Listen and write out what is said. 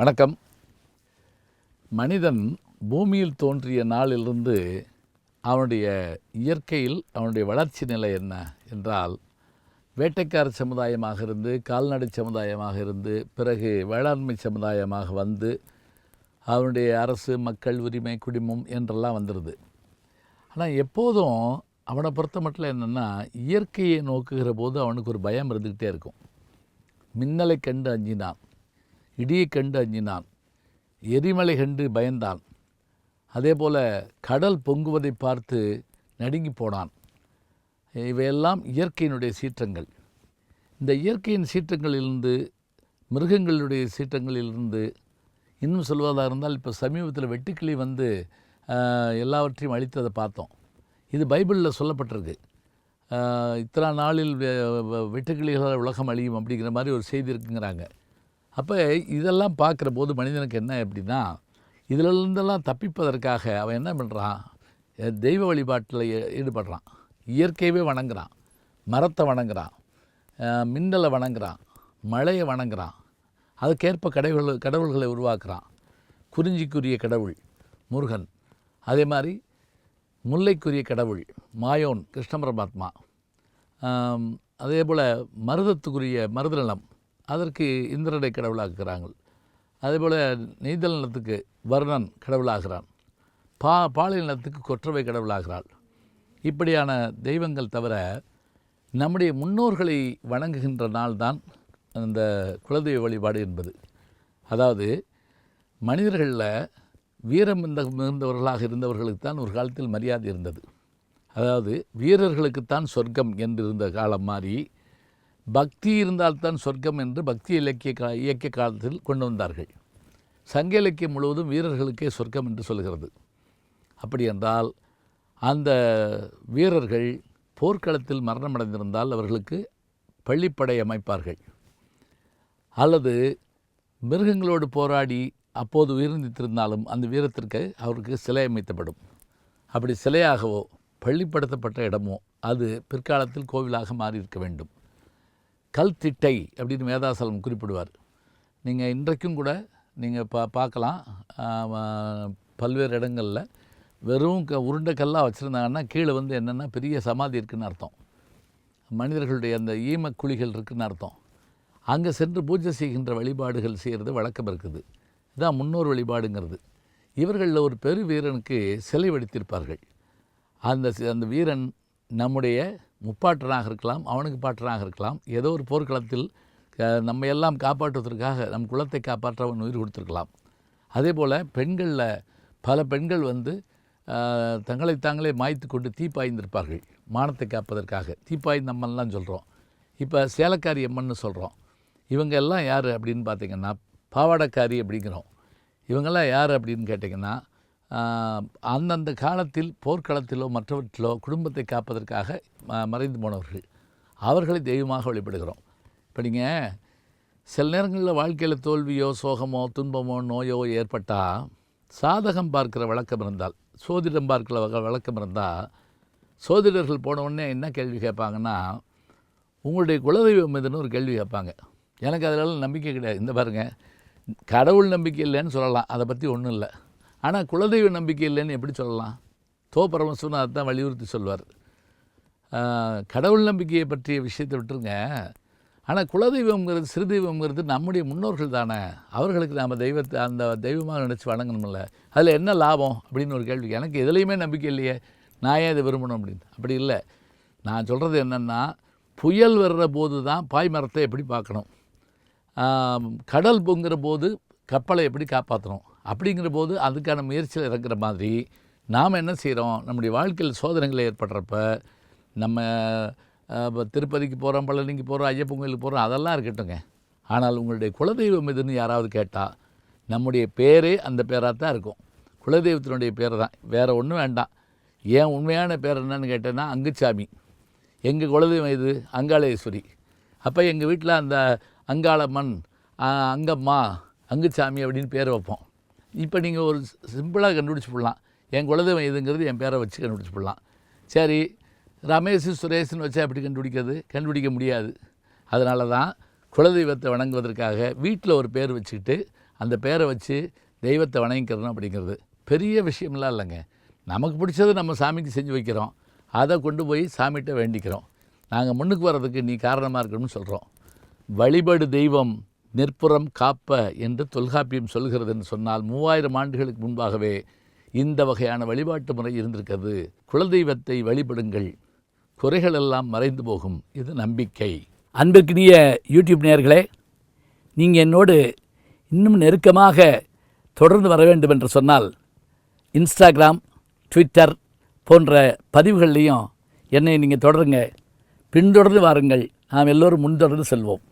வணக்கம். மனிதன் பூமியில் தோன்றிய நாளிலிருந்து அவனுடைய இயற்கையில் அவனுடைய வளர்ச்சி நிலை என்ன என்றால் வேட்டைக்கார சமுதாயமாக இருந்து கால்நடை சமுதாயமாக இருந்து பிறகு வேளாண்மை சமுதாயமாக வந்து அவனுடைய அரசு மக்கள் உரிமை குடிமம் என்றெல்லாம் வந்துடுது ஆனால் எப்போதும் அவனை பொறுத்த மட்டும் என்னென்னா இயற்கையை நோக்குகிற போது அவனுக்கு ஒரு பயம் இருந்துக்கிட்டே இருக்கும். மின்னலை கண்டு அஞ்சினான். இடியை கண்டு அஞ்சினான் எரிமலை கண்டு பயந்தான். அதே போல் கடல் பொங்குவதை பார்த்து நடுங்கி போனான். இவையெல்லாம் இயற்கையினுடைய சீற்றங்கள். இந்த இயற்கையின் சீற்றங்களிலிருந்து மிருகங்களுடைய சீற்றங்களிலிருந்து இன்னும் சொல்வதாக இருந்தால் இப்போ சமீபத்தில் வெட்டுக்கிளி வந்து எல்லாவற்றையும் அழித்ததை பார்த்தோம். இது பைபிளில் சொல்லப்பட்டிருக்கு. இத்தனை நாளில் வெ- வெட்டுக்கிளிகளால் உலகம் அழியும் அப்படிங்கிற மாதிரி ஒரு செய்தி இருக்குங்கிறாங்க. அப்போ இதெல்லாம் பார்க்குற போது மனிதனுக்கு என்ன அப்படின்னா இதிலிருந்தெல்லாம் தப்பிப்பதற்காக அவன் என்ன பண்ணுறான் தெய்வ வழிபாட்டில் ஈடுபடுறான். இயற்கையவே வணங்குறான். மரத்தை வணங்குறான். மின்னலை வணங்குறான். மழையை வணங்குறான். அதுக்கேற்ப கடவுள் கடவுள்களை உருவாக்குறான். குறிஞ்சிக்குரிய கடவுள் முருகன். அதே மாதிரி முல்லைக்குரிய கடவுள் மாயோன் கிருஷ்ண பரமாத்மா. அதே போல் மருதத்துக்குரிய மருதநலம். அதற்கு இந்திரனை கடவுளாக்குறாங்க அதே போல் நெய்தல் நிலத்துக்கு வர்ணன் கடவுளாகிறான். பா பாலியல் நிலத்துக்கு கொற்றவை கடவுளாகிறாள். இப்படியான தெய்வங்கள் தவிர நம்முடைய முன்னோர்களை வணங்குகின்ற நாள்தான் அந்த குலதெய்வ வழிபாடு என்பது. அதாவது மனிதர்களில் வீரம் இந்த மிகுந்தவர்களாக இருந்தவர்களுக்கு தான் ஒரு காலத்தில் மரியாதை இருந்தது. அதாவது வீரர்களுக்குத்தான் சொர்க்கம் என்று இருந்த காலம் மாறி பக்தி இருந்தால்தான் சொர்க்கம் என்று பக்தி இலக்கிய கா இயக்கிய காலத்தில் கொண்டு வந்தார்கள். சங்க இலக்கியம் முழுவதும் வீரர்களுக்கே சொர்க்கம் என்று சொல்கிறது. அப்படி என்றால் அந்த வீரர்கள் போர்க்களத்தில் மரணமடைந்திருந்தால் அவர்களுக்கு பள்ளிப்படை அமைப்பார்கள். அல்லது மிருகங்களோடு போராடி அப்போது உயிர்ந்திருந்தாலும் அந்த வீரத்திற்கு அவருக்கு சிலை அமைத்தப்படும் அப்படி சிலையாகவோ பள்ளிப்படுத்தப்பட்ட இடமோ அது பிற்காலத்தில் கோவிலாக மாறியிருக்க வேண்டும். கல் திட்டை அப்படின்னு மேதாசலம் குறிப்பிடுவார். நீங்கள் இன்றைக்கும் கூட நீங்கள் பா பார்க்கலாம். பல்வேறு இடங்களில் வெறும் க உருண்டை கல்லாக வச்சுருந்தாங்கன்னா கீழே வந்து என்னென்னா பெரிய சமாதி இருக்குதுன்னு அர்த்தம். மனிதர்களுடைய அந்த ஈம குழிகள் இருக்குதுன்னு அர்த்தம். அங்கே சென்று பூஜை செய்கின்ற வழிபாடுகள் செய்கிறது வழக்கம் இருக்குது. இதான் முன்னோர் வழிபாடுங்கிறது. இவர்களில் ஒரு பெரு வீரனுக்கு சிலை வடித்திருப்பார்கள். அந்த அந்த வீரன் நம்முடைய முப்பாட்டனாக இருக்கலாம் அவனுக்கு பாட்டனாக இருக்கலாம். ஏதோ ஒரு போர்க்களத்தில் நம்ம எல்லாம் காப்பாற்றுவதற்காக நம் குலத்தை காப்பாற்ற அவன் உயிர் கொடுத்துருக்கலாம். அதே போல் பெண்களில் பல பெண்கள் வந்து தங்களை தாங்களே மாய்த்து கொண்டு தீப்பாய்ந்திருப்பார்கள் மானத்தை காப்பதற்காக. தீப்பாய்ந்த அம்மன்லாம் சொல்கிறோம் இப்போ சேலக்காரி அம்மன்னு சொல்கிறோம் இவங்க எல்லாம் யார் அப்படின்னு பார்த்தீங்கன்னா பாவாடக்காரி அப்படிங்கிறோம். இவங்கெல்லாம் யார் அப்படின்னு கேட்டிங்கன்னா அந்தந்த காலத்தில் போர்க்களத்திலோ மற்றவற்றிலோ குடும்பத்தை காப்பதற்காக ம- மறைந்து போனவர்கள். அவர்களை தெய்வமாக வழிபடுகிறோம். இப்போ நீங்கள் சில நேரங்களில் வாழ்க்கையில் தோல்வியோ சோகமோ துன்பமோ நோயோ ஏற்பட்டால் சாதகம் பார்க்கிற வழக்கம் இருந்தால் சோதிடம் பார்க்கிற வக- வழக்கம் இருந்தால் சோதிடர்கள் போன உடனே என்ன கேள்வி கேட்பாங்கன்னா உங்களுடைய குலதெய்வம் எதுன்னு ஒரு கேள்வி கேட்பாங்க. எனக்கு அதிலெல்லாம் நம்பிக்கை கிடையாது. இந்த பாருங்கள் கடவுள் நம்பிக்கை இல்லைன்னு சொல்லலாம். அதை பற்றி ஒன்றும் இல்லை. ஆனால் குலதெய்வ நம்பிக்கை இல்லைன்னு எப்படி சொல்லலாம்? தோ பரமசிவன் தான் வலியுறுத்தி சொல்வார். கடவுள் நம்பிக்கையை பற்றிய விஷயத்தை விட்டுருங்க. ஆனால் குலதெய்வம்ங்கிறது சிறுதெய்வம்ங்கிறது நம்முடைய முன்னோர்கள் தானே. அவர்களுக்கு நாம் தெய்வத்தை அந்த தெய்வமாக நினச்சி வணங்கணும்ல. அதில் என்ன லாபம் அப்படின்னு ஒரு கேள்வி. எனக்கு எதுலேயுமே நம்பிக்கை இல்லையே. நான் ஏன் இதை விரும்பணும் அப்படின்னு? அப்படி இல்லை. நான் சொல்கிறது என்னென்னா புயல் வர்ற போது தான் பாய் மரத்தை எப்படி பார்க்கணும்? கடல் பொங்குற போது கப்பலை எப்படி காப்பாற்றணும் அப்படிங்கிற போது அதுக்கான முயற்சியில் இருக்கிற மாதிரி நாம் என்ன செய்கிறோம்? நம்முடைய வாழ்க்கையில் சோதனைகள் ஏற்படுறப்ப நம்ம திருப்பதிக்கு போகிறோம் பழனிக்கு போகிறோம் ஐயப்பன் கோயிலுக்கு போகிறோம் அதெல்லாம் இருக்கட்டுங்க ஆனால் உங்களுடைய குலதெய்வம் எதுன்னு யாராவது கேட்டால் நம்முடைய பேரே அந்த பேராக தான் இருக்கும். குலதெய்வத்தினுடைய பேர் தான். வேறு ஒன்றும் வேண்டாம். ஏன் உண்மையான பேர் என்னன்னு கேட்டேன்னா அங்குச்சாமி. எங்கள் குலதெய்வம் இது அங்காளேஸ்வரி. அப்போ எங்கள் வீட்டில் அந்த அங்காளம்மன் அங்கம்மா அங்குச்சாமி அப்படின்னு பேர் வைப்போம். இப்போ நீங்கள் ஒரு சிம்பிளாக கண்டுபிடிச்சி போடலாம். என் குலதெய்வம் இதுங்கிறது என் பேரை வச்சு கண்டுபிடிச்சி போடலாம். சரி ரமேஷ் சுரேஷ்னு வச்சா எப்படி கண்டுபிடிக்கிறது? கண்டுபிடிக்க முடியாது. அதனால தான் குலதெய்வத்தை வணங்குவதற்காக வீட்டில் ஒரு பேர் வச்சுக்கிட்டு அந்த பேரை வச்சு தெய்வத்தை வணங்கிக்கிறணும் அப்படிங்கிறது. பெரிய விஷயம்லாம் இல்லைங்க. நமக்கு பிடிச்சது நம்ம சாமிக்கு செஞ்சு வைக்கிறோம். அதை கொண்டு போய் சாமிகிட்ட வேண்டிக்கிறோம். நாங்கள் முன்னுக்கு வர்றதுக்கு நீ காரணமாக இருக்கணும்னு சொல்கிறோம் வழிபடு தெய்வம். நிற்புறம் காப்ப என்று தொல்காப்பியம் சொல்கிறதுன்னு சொன்னால் மூவாயிரம் ஆண்டுகளுக்கு முன்பாகவே இந்த வகையான வழிபாட்டு முறை இருந்திருக்கிறது. குலதெய்வத்தை வழிபடுங்கள். குறைகள் எல்லாம் மறைந்து போகும். இது நம்பிக்கை. அன்பிற்கினிய யூடியூப் நேயர்களே நீங்கள் என்னோடு இன்னும் நெருக்கமாக தொடர்ந்து வர வேண்டும் என்று சொன்னால் இன்ஸ்டாகிராம் ட்விட்டர் போன்ற பதிவுகள்லையும் என்னை நீங்கள் தொடருங்க. பின்தொடர்ந்து வாருங்கள். நாம் எல்லோரும் முன்தொடர்ந்து செல்வோம்.